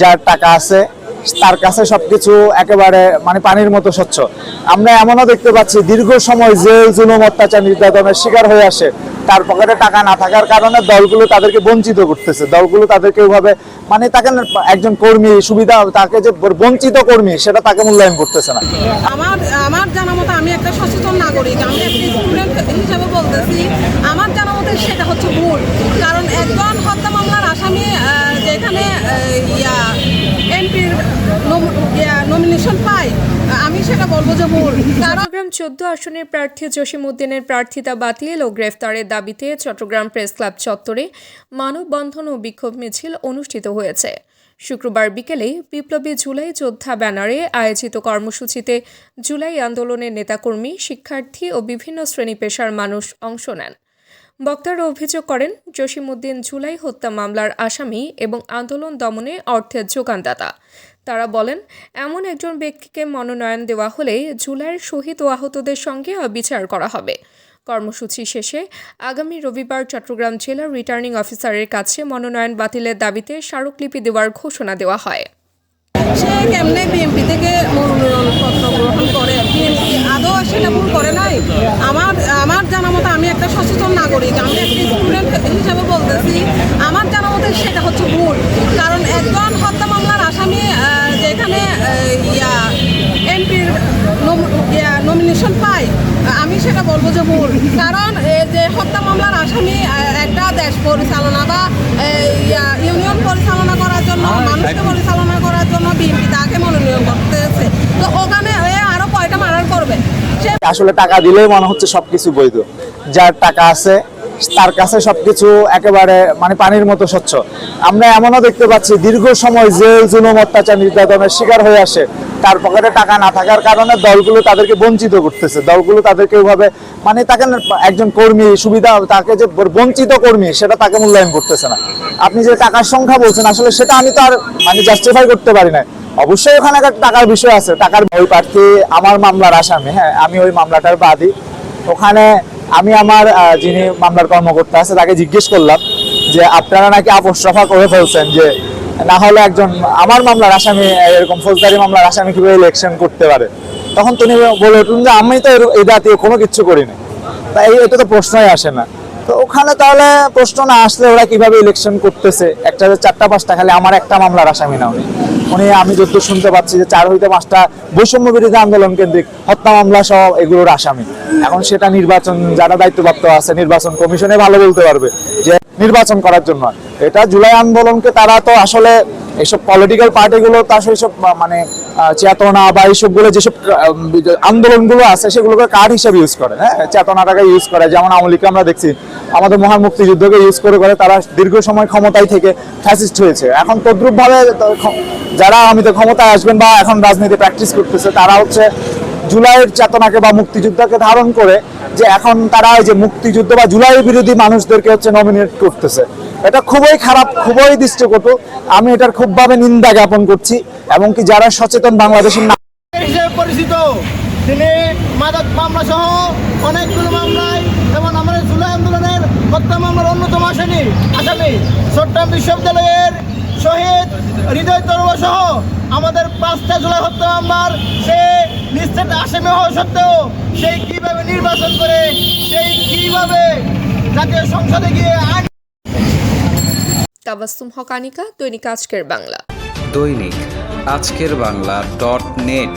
যার টাকা আছে, তার কাছে সবকিছু একেবারে মানে পানির মতো স্বচ্ছ। আমরা এমনও দেখতে পাচ্ছি, দীর্ঘ সময় জেল, জুলুম, অত্যাচার, নির্যাতনের শিকার হয়ে আসে। তার পকেটে টাকা না থাকার কারণে দলগুলো তাদেরকে বঞ্চিত করতেছে। দলগুলো তাদেরকে ওইভাবে মানে তাকে একজন কর্মী সুবিধা, তাকে যে বঞ্চিত কর্মী, সেটা তাকে মূল্যায়ন করতেছে না। আমার আমার জানা মতো আমি একটা সচেতন নাগরিক। আমি একটা স্টুডেন্ট হিসেবে বলতেছি, আমার জানা মতো সেটা হচ্ছে ভুল। কারণ একজন হত্যা মামলার আসামি আহ, ইয়া এমপির নমিনেশন পায়। আমি সেটা বলব যে ভুল। চট্টগ্রাম চোদ্দ আসনের প্রার্থী জসিম উদ্দিনের প্রার্থিতা বাতিল ও গ্রেফতারের দাবিতে চট্টগ্রাম প্রেস ক্লাব চত্বরে মানববন্ধন ও বিক্ষোভ মিছিল অনুষ্ঠিত হয়েছে। শুক্রবার বিকেলে বিপ্লবী জুলাই যোদ্ধা ব্যানারে আয়োজিত কর্মসূচিতে জুলাই আন্দোলনের নেতাকর্মী শিক্ষার্থী ও বিভিন্ন শ্রেণি পেশার মানুষ অংশ নেন। বক্তারা অভিযোগ করেন, জসিমউদ্দিন জুলাই হত্যা মামলার আসামি এবং আন্দোলন দমনে অর্থের যোগানদাতা। তারা বলেন, এমন একজন ব্যক্তিকে মনোনয়ন দেওয়া হলে জুলাইয়ের শহীদ ও আহতদের সঙ্গে বিচার করা হবে। কর্মসূচি শেষে আগামী রবিবার চট্টগ্রাম জেলার রিটার্নিং অফিসারের কাছে মনোনয়ন বাতিলের দাবিতে স্মারকলিপি দেওয়ার ঘোষণা দেওয়া হয়। সে কেমনে থেকে মনোনয়নপত্র গ্রহণ করে বিএনপি আদৌ সেটা ভুল করে নাই আমার আমার জানা মতো আমি একটা সচেতন নাগরিক আমি একটা স্টুডেন্ট হিসেবে বলতেছি আমার জানা মতো সেটা হচ্ছে ভুল। কারণ একজন হত্যা মামলার আসামি যেখানে ইয়া এমপির নমিনেশন পায় আমি সেটা বলব যে ভুল। কারণ যে হত্যা মামলার আসামি একটা দেশ পরিচালনা বা ইয়া, ইউনিয়ন পরিচালনা করার জন্য মানুষকে পরিচালনা করার জন্য বিএনপি তাকে মনোনয়ন করতেছে তো ওখানে আরও কয়টা মারার করবে? সে আসলে টাকা দিলেই মনে হচ্ছে সবকিছু বৈধ। যার টাকা আছে, তার কাছে সবকিছু একেবারে মানে পানির মতো স্বচ্ছ। আমরা এমনও দেখতে পাচ্ছি, দীর্ঘ সময় জেল, জুলুম, অত্যাচার, নির্যাতনের শিকার হয়ে আসে। তার পকেটে টাকা না থাকার কারণে দলগুলো তাদেরকে বঞ্চিত করতেছে। দলগুলো তাদেরকে ওইভাবে মানে তাকে একজন কর্মী, সুবিধা, তাকে যে বঞ্চিত কর্মী, সেটা তাকে মূল্যায়ন করতেছে না। আপনি যে টাকার সংখ্যা বলছেন, আসলে সেটা আমি তো আর মানে জাস্টিফাই করতে পারি না অবশ্যই ওখানে একটা টাকার বিষয় আছে। টাকার ওই প্রার্থী আমার মামলার আসামি হ্যাঁ আমি ওই মামলাটার বাদী। ওখানে আমি আমার যিনি মামলার কর্মকর্তা আছে, তাকে জিজ্ঞেস করলাম যে আপনারা নাকি আপোষ রফা করে ফেলছেন যে না হলে একজন আমার মামলার আসামি, এরকম ফৌজদারি মামলার আসামি কীভাবে ইলেকশন করতে পারে? তখন তিনি বলে উঠলেন যে আমি তো এই জাতীয় কোনো কিছু করিনি। তাই এটা তো প্রশ্নই আসে না। তো ওখানে তাহলে প্রশ্ন না আসলে ওরা কীভাবে ইলেকশন করতেছে? একটা চারটা পাঁচটা, খালি আমার একটা মামলার আসামি না উনি। উনি, আমি যতদূর শুনতে পাচ্ছি যে চার হইতে পাঁচটা বৈষম্য বিরোধী আন্দোলন কেন্দ্রিক হত্যা মামলা সহ এগুলোর আসামি। এখন সেটা নির্বাচন, যারা দায়িত্বপ্রাপ্ত আছে, নির্বাচন কমিশনে ভালো বলতে পারবে যে নির্বাচন করার জন্য। এটা জুলাই আন্দোলনকে তারা তো আসলে এইসব পলিটিক্যাল পার্টিগুলো তো আসলে সব মানে চেতনা বা এইসবগুলো যেসব আন্দোলনগুলো আছে, সেগুলোকে কার্ড হিসেবে ইউজ করে? হ্যাঁ চেতনাটাকে ইউজ করে। যেমন আওয়ামী লীগকে আমরা দেখছি আমাদের মহান মুক্তিযুদ্ধকে ইউজ করে করে তারা দীর্ঘ সময় ক্ষমতায় থেকে ফ্যাসিস্ট হয়েছে। এখন তদ্রুপ ভাবে যারা আমিতে ক্ষমতায় আসবেন বা এখন রাজনীতি প্র্যাকটিস করতেছে, তারা হচ্ছে জুলাইয়ের চেতনাকে বা মুক্তিযুদ্ধকে ধারণ করে যে এখন তারা যে মুক্তিযুদ্ধ বা জুলাই বিরোধী মানুষদেরকে হচ্ছে নমিনেট করতেছে। এটা খুবই খারাপ, খুবই দৃষ্টিকটু। আমি এটার খুবভাবে নিন্দা জ্ঞাপন করছি, এমনকি যারা সচেতন বাংলাদেশের না- হিসেবে পরিচিত, তিনি মাদক মামলা সহ অনেকগুলো মামলায় যেমন আমাদের জুলাই আন্দোলনের হত্যা মামলার অন্যতম আসামি আসামি চট্টগ্রাম বিশ্ববিদ্যালয়ের শহীদ হৃদয় তরুয়া সহ আমাদের পাঁচটা জুলাই হত্যা মামলার সে লিস্টেড আসামি হওয়া সত্ত্বেও সেই কীভাবে নির্বাচন করে সেই কীভাবে জাতীয় সংসদে গিয়ে আইন তাবাস্তুম হকানিকা দৈনিক আজকের বাংলা। দৈনিক আজকের বাংলা ডট নেট।